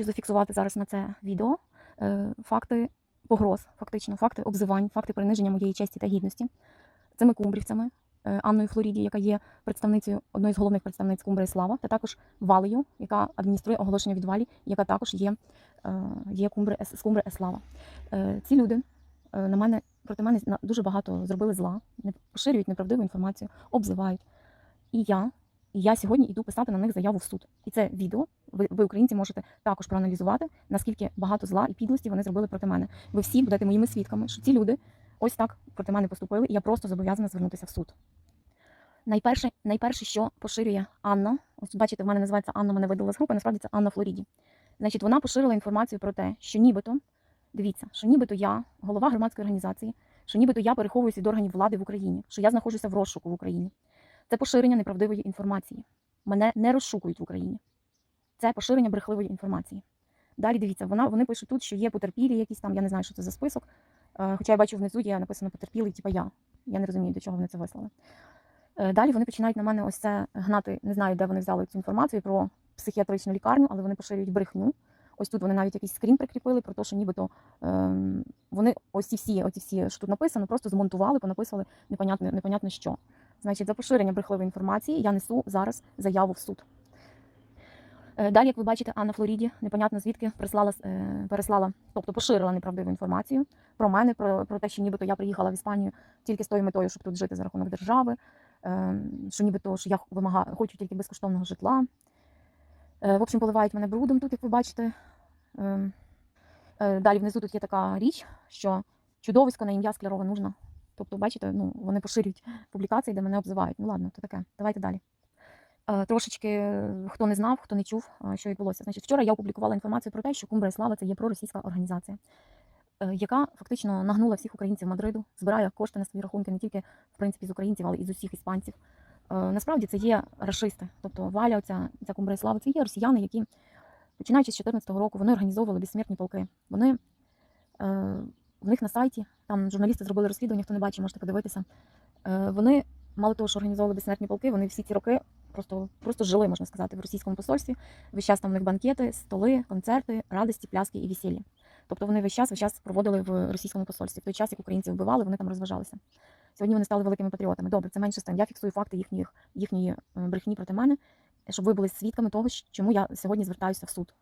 хочу зафіксувати зараз на це відео е, факти погроз, фактично, факти обзивань, факти приниження моєї честі та гідності цими кумбрівцями, е, Анною Флоріді, яка є представницею одної з головних представниць Кумбри Слава, та також Валею, яка адмініструє оголошення від Валі, яка також є, е, є Кумбри, з Кумбри Еслава. Ці люди на мене проти мене дуже багато зробили зла, не поширюють неправдиву інформацію, обзивають. І я, і я сьогодні йду писати на них заяву в суд. І це відео ви, ви, українці, можете також проаналізувати, наскільки багато зла і підлості вони зробили проти мене. Ви всі будете моїми свідками, що ці люди ось так проти мене поступили, і я просто зобов'язана звернутися в суд. Найперше, найперше, що поширює Анна, ось бачите, в мене називається Анна, мене видала з групи, насправді це Анна Флоріді. Значить, вона поширила інформацію про те, що нібито, дивіться, що нібито я, голова громадської організації, що нібито я переховуюся від органів влади в Україні, що я знаходжуся в розшуку в Україні. Це поширення неправдивої інформації. Мене не розшукують в Україні. Це поширення брехливої інформації. Далі дивіться, вона, вони пишуть тут, що є потерпілі якісь там, я не знаю, що це за список. Е, Хоча я бачу внизу є написано потерпілий, типа я. Я не розумію, до чого вони це вислали. Е, Далі вони починають на мене ось це гнати, не знаю, де вони взяли цю інформацію про психіатричну лікарню, але вони поширюють брехню. Ось тут вони навіть якийсь скрін прикріпили про те, що нібито ем, вони ось ці всі, оці всі, що тут написано, просто змонтували, понаписали непонятно, непонятно що. Значить, за поширення брехливої інформації я несу зараз заяву в суд. Е, Далі, як ви бачите, Анна Флоріді, непонятно звідки прислала, е, переслала, тобто поширила неправдиву інформацію про мене, про, про те, що нібито я приїхала в Іспанію тільки з тою метою, щоб тут жити за рахунок держави, е, що нібито що я вимагаю, хочу тільки безкоштовного житла. В общем, поливають мене брудом тут, як ви бачите. Е, е, Далі внизу тут є така річ, що чудовисько на ім'я Склярова нужно. Тобто, бачите, ну, вони поширюють публікації, де мене обзивають. Ну ладно, то таке. Давайте далі. Е, Трошечки, е, хто не знав, хто не чув, е, що відбулося. Значить, вчора я опублікувала інформацію про те, що Кумбра і Слава це є проросійська організація, яка фактично нагнула всіх українців Мадриду, збирає кошти на свої рахунки не тільки в принципі з українців, але і з усіх іспанців. Насправді це є рашисти. Тобто Валя, оця, ця Кумбра і Слава, це є росіяни, які, починаючи з 2014 року, вони організовували безсмертні полки. Вони в них на сайті, там журналісти зробили розслідування, хто не бачив, можете подивитися. Е, Вони мало того, що організовували безсмертні полки, вони всі ці роки просто, просто жили, можна сказати, в російському посольстві. Весь час там у них банкети, столи, концерти, радості, пляски і весілля. Тобто вони весь час, весь час проводили в російському посольстві. В той час, як українців вбивали, вони там розважалися. Сьогодні вони стали великими патріотами. Добре, це менше з. Я фіксую факти їхніх, їхньої е, брехні проти мене, щоб ви були свідками того, чому я сьогодні звертаюся в суд.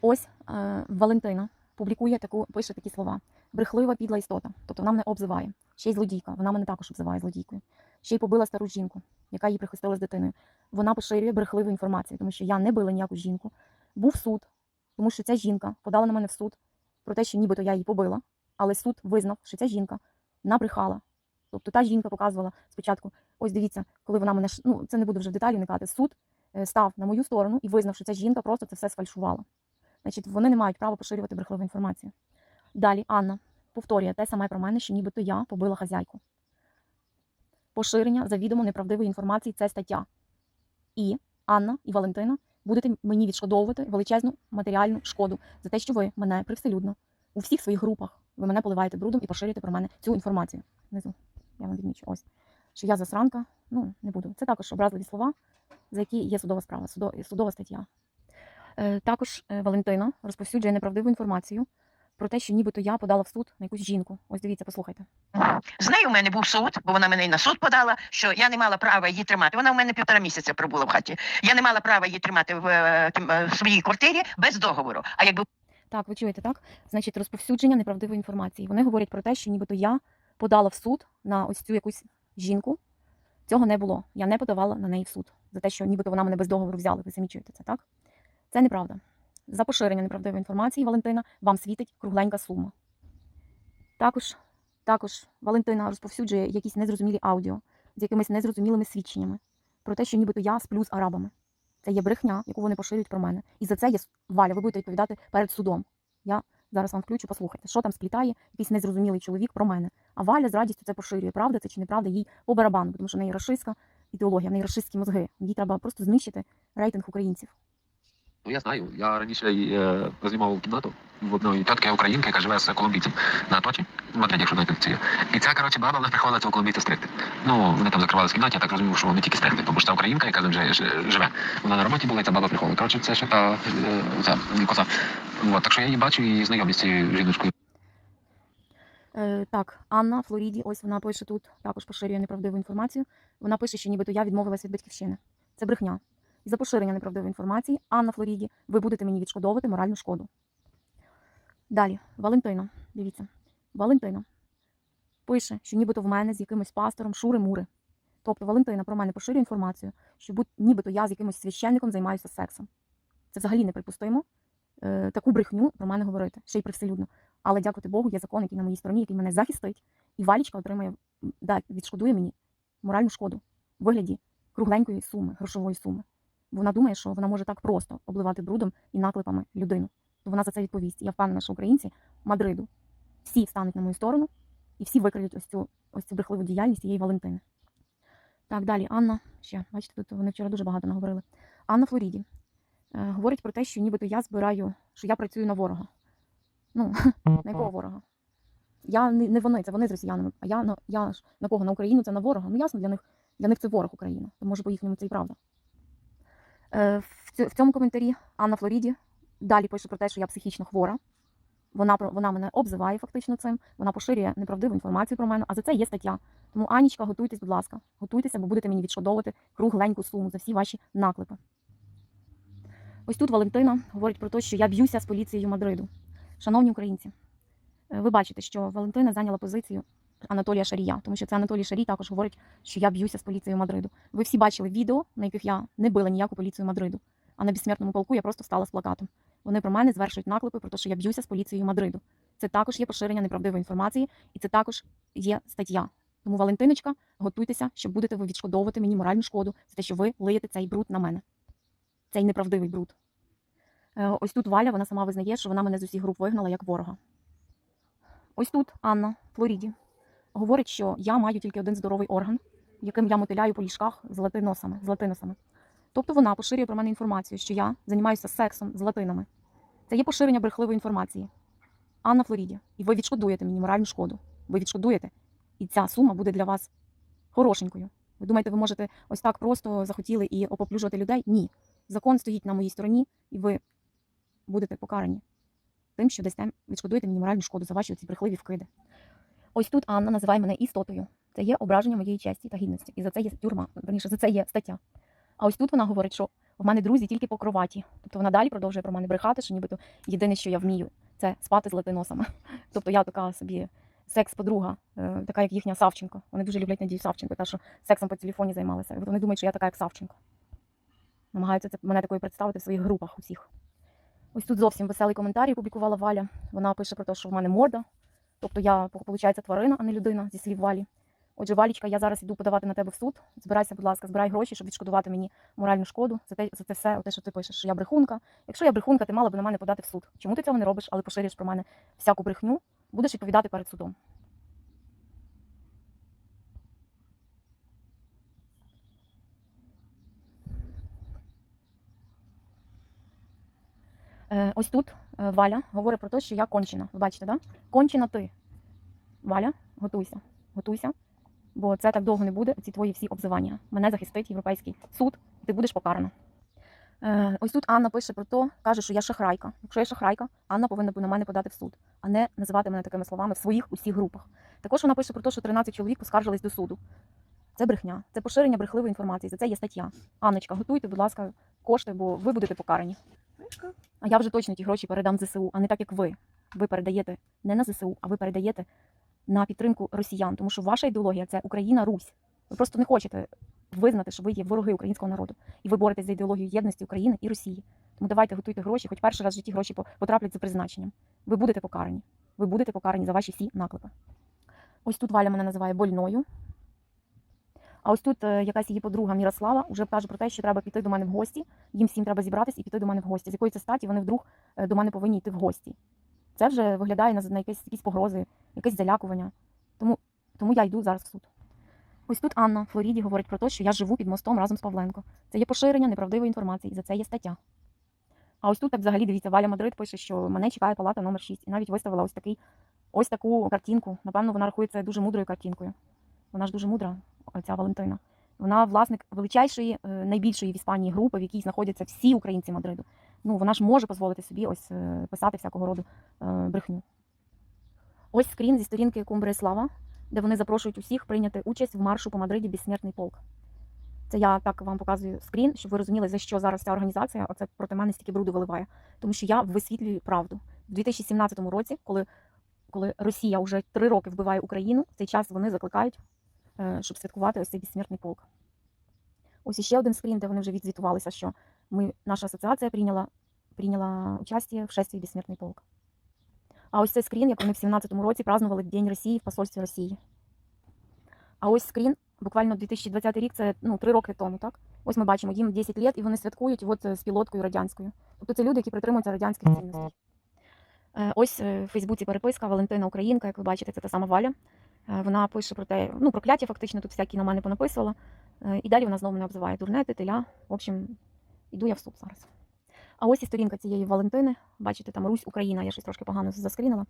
Ось е, Валентина публікує таку, пише такі слова: брехлива підла істота. Тобто вона мене обзиває. Ще й злодійка. Вона мене також обзиває злодійкою. Ще й побила стару жінку, яка її прихистила з дитиною. Вона поширює брехливу інформацію, тому що я не била ніяку жінку. Був суд, тому що ця жінка подала на мене в суд про те, що нібито я її побила, але суд визнав, що ця жінка набрехала. Тобто та жінка показувала спочатку, ось дивіться, коли вона мене ну це не буду вже в деталі уникати. Суд е, став на мою сторону і визнав, що ця жінка просто це все сфальшувала. Значить, вони не мають права поширювати брехливу інформацію. Далі Анна повторює те саме про мене, що нібито я побила хазяйку. Поширення завідомо неправдивої інформації це стаття. І Анна і Валентина будете мені відшкодовувати величезну матеріальну шкоду за те, що ви мене привселюдно у всіх своїх групах ви мене поливаєте брудом і поширюєте про мене цю інформацію. Внизу. Я вам відмічу. Ось. Що я засранка, ну не буду. Це також образливі слова, за які є судова справа, судова стаття. Е, Також е, Валентина розповсюджує неправдиву інформацію про те, що нібито я подала в суд на якусь жінку. Ось дивіться, послухайте. З нею в мене був суд, бо вона мене і на суд подала, що я не мала права її тримати. Вона в мене півтора місяця пробула в хаті. Я не мала права її тримати в, е, тим, е, в своїй квартирі без договору. А якби Так, ви чуєте, так? Значить, розповсюдження неправдивої інформації. Вони говорять про те, що нібито я подала в суд на ось цю якусь жінку. Цього не було. Я не подавала на неї в суд за те, що нібито вона мене без договору взяла. Ви самі чуєте це, так? Це неправда. За поширення неправдивої інформації, Валентина, вам світить кругленька сума. Також, також Валентина розповсюджує якісь незрозумілі аудіо з якимись незрозумілими свідченнями про те, що нібито я сплю з арабами. Це є брехня, яку вони поширюють про мене. І за це є Валя, ви будете відповідати перед судом. Я зараз вам включу, послухайте, що там сплітає якийсь незрозумілий чоловік про мене. А Валя з радістю це поширює. Правда це чи неправда, їй по барабану, тому що в неї рашистська ідеологія, в неї рашистські мозги. Їй треба просто знищити рейтинг українців. Ну, я знаю. Я раніше е, знімав кімнату в одної тітки українки, яка живе з колумбійцем на Аточі. в Мадриді, якщо знаєте, це. І ця, коротше, баба, вона приходила цього коломійця стригти. Ну, вони там закривалися в кімнаті, я так розумів, що вони тільки стригти, тому що та українка, яка там живе. Вона на роботі була, і ця баба приходила. Коротше, це ще та е, ця коса. От, так що я її бачу і знайомі з цією жіночкою. Е, так, Анна Флоріді, ось вона пише тут, також поширює неправдиву інформацію. Вона пише, що нібито я відмовилась від батьківщини. Це брехня. За поширення неправдивої інформації, Анна в Флоріді, ви будете мені відшкодовувати моральну шкоду. Далі, Валентина, дивіться, Валентина пише, що нібито в мене з якимось пастором шури-мури. Тобто Валентина про мене поширює інформацію, що будь, нібито я з якимось священником займаюся сексом. Це взагалі неприпустимо е, таку брехню про мене говорити, ще й привселюдно. Але дякувати Богу, є закон, який на моїй стороні, який мене захистить, і Валічка отримає да, відшкодує мені моральну шкоду в вигляді кругленької суми, грошової суми. Вона думає, що вона може так просто обливати брудом і наклепами людину. То вона за це відповість. Я впевнена, що українці Мадриду всі стануть на мою сторону і всі викриють ось цю ось цю брехливу діяльність цієї Валентини. Так, далі Анна. Ще, бачите, тут вони вчора дуже багато наговорили. Анна Флоріді е, говорить про те, що нібито я збираю, що я працюю на ворога. Ну, на якого ворога? Я не, не вони, це вони з росіянами. А я на я ж на кого? На Україну це на ворога. Ну ясно, для них для них це ворог Україна. То може по їхньому це і правда. Е, в, цьому коментарі Анна Флоріді далі пише про те, що я психічно хвора. Вона вона мене обзиває фактично цим. Вона поширює неправдиву інформацію про мене, а за це є стаття. Тому Анічка, готуйтесь, будь ласка, готуйтеся, бо будете мені відшкодовувати кругленьку суму за всі ваші наклепи. Ось тут Валентина говорить про те, що я б'юся з поліцією Мадриду. Шановні українці, е, ви бачите, що Валентина зайняла позицію Анатолія Шарія, тому що це Анатолій Шарій також говорить, що я б'юся з поліцією Мадриду. Ви всі бачили відео, на яких я не била ніяку поліцію Мадриду. А на безсмертному полку я просто стала з плакатом. Вони про мене звершують наклепи про те, що я б'юся з поліцією Мадриду. Це також є поширення неправдивої інформації, і це також є стаття. Тому, Валентиночка, готуйтеся, що будете ви відшкодовувати мені моральну шкоду за те, що ви лиєте цей бруд на мене. Цей неправдивий бруд. Е, Ось тут Валя, вона сама визнає, що вона мене з усіх груп вигнала як ворога. Ось тут Анна Флоріді говорить, що я маю тільки один здоровий орган, яким я мотиляю по ліжках з латиносами. З латиносами. Тобто вона поширює про мене інформацію, що я займаюся сексом з латинами. Це є поширення брехливої інформації. Анна в Флоріді. І ви відшкодуєте мені моральну шкоду. Ви відшкодуєте. І ця сума буде для вас хорошенькою. Ви думаєте, ви можете ось так просто захотіли і опоплюжувати людей? Ні. Закон стоїть на моїй стороні, і ви будете покарані тим, що дасте відшкодуєте мені моральну шкоду за ваші ці брехливі вкиди. Ось тут Анна називає мене істотою. Це є ображення моєї честі та гідності. І за це є тюрма, верніше, за це є стаття. А ось тут вона говорить, що в мене друзі тільки по кроваті. Тобто вона далі продовжує про мене брехати, що нібито єдине, що я вмію, це спати з латиносами. Тобто я така собі секс-подруга, е, така як їхня Савченко. Вони дуже люблять Надію Савченко, та що сексом по телефоні займалися. От вони думають, що я така, як Савченко. Намагаються це мене такою представити в своїх групах усіх. Ось тут зовсім веселий коментарій публікувала Валя. Вона пише про те, що в мене морда. Тобто я, виходить, тварина, а не людина, зі слів Валі. Отже, Валічка, я зараз іду подавати на тебе в суд. Збирайся, будь ласка, збирай гроші, щоб відшкодувати мені моральну шкоду за те, за це все, те, що ти пишеш, що я брехунка. Якщо я брехунка, ти мала б на мене подати в суд. Чому ти цього не робиш, але поширюєш про мене всяку брехню, будеш відповідати перед судом. Ось тут е, Валя говорить про те, що я кончена. Бачите, да? Кончена ти. Валя, готуйся. Готуйся. Бо це так довго не буде, ці твої всі обзивання. Мене захистить Європейський суд, ти будеш покарана. Е, ось тут Анна пише про те, каже, що я шахрайка. Якщо я шахрайка, Анна повинна на мене подати в суд, а не називати мене такими словами в своїх усіх групах. Також вона пише про те, що 13 чоловік поскаржились до суду. Це брехня, це поширення брехливої інформації. За це є стаття. Анночка, готуйте, будь ласка, кошти, бо ви будете покарані. А я вже точно ті гроші передам ЗСУ, а не так, як ви. Ви передаєте не на ЗСУ, а ви передаєте на підтримку росіян, тому що ваша ідеологія це Україна, Русь. Ви просто не хочете визнати, що ви є вороги українського народу, і ви боретесь за ідеологію єдності України і Росії. Тому давайте готуйте гроші, хоч перший раз в житті гроші потраплять за призначенням. Ви будете покарані. Ви будете покарані за ваші всі наклепи. Ось тут Валя мене називає больною. А ось тут е, якась її подруга Мірослава вже каже про те, що треба піти до мене в гості. Їм всім треба зібратись і піти до мене в гості. З якої це статі вони вдруг е, до мене повинні йти в гості. Це вже виглядає на, якісь, якісь погрози, якесь залякування. Тому, тому я йду зараз в суд. Ось тут Анна Флоріді говорить про те, що я живу під мостом разом з Павленко. Це є поширення неправдивої інформації, за це є стаття. А ось тут так взагалі дивіться, Валя Мадрид пише, що мене чекає палата номер 6 і навіть виставила ось такий ось таку картинку. Напевно, вона рахується дуже мудрою картинкою. Вона ж дуже мудра, ця Валентина. Вона власник величайшої, е, найбільшої в Іспанії групи, в якій знаходяться всі українці Мадриду. Ну, вона ж може дозволити собі ось е, писати всякого роду е, брехню. Ось скрін зі сторінки Кумбри Слава, де вони запрошують усіх прийняти участь в маршу по Мадриді Безсмертний полк. Це я так вам показую скрін, щоб ви розуміли, за що зараз ця організація оце проти мене стільки бруду виливає. Тому що я висвітлюю правду. У 2017 році, коли, коли Росія вже три роки вбиває Україну, в цей час вони закликають, щоб святкувати ось цей безсмертний полк. Ось іще один скрін, де вони вже відзвітувалися, що ми, наша асоціація прийняла, прийняла участь в шестві безсмертний полк. А ось цей скрін, як вони в 17-му році празднували День Росії в посольстві Росії. А ось скрін, буквально 2020 рік, це ну, три роки тому, так? Ось ми бачимо, їм 10 років, і вони святкують от е, з пілоткою радянською. Тобто це люди, які притримуються радянських цінностей. Е, Ось е, в Фейсбуці переписка Валентина Українка, як ви бачите, це та сама Валя. Е, Вона пише про те, ну, прокляття фактично тут всякі на мене понаписувала. Е, І далі вона знову мене обзиває дурнети, теля. В общем, іду я в суд зараз. А ось і сторінка цієї Валентини. Бачите, там Русь Україна, я щось трошки погано заскрінила.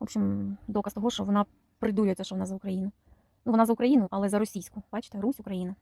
В общем, доказ того, що вона придується, що вона за Україну. Ну, вона за Україну, але за російську. Бачите, Русь Україна.